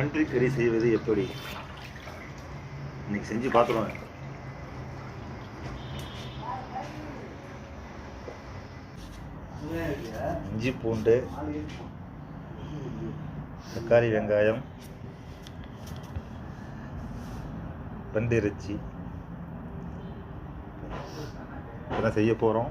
நன்றி கறி செய்வது எப்படி? இன்னைக்கு செஞ்சு பார்த்துருவேன் இஞ்சி பூண்டு தக்காளி வெங்காயம் பண்டு இறைச்சி. இதெல்லாம் செய்ய போகிறோம்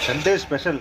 Sunday special.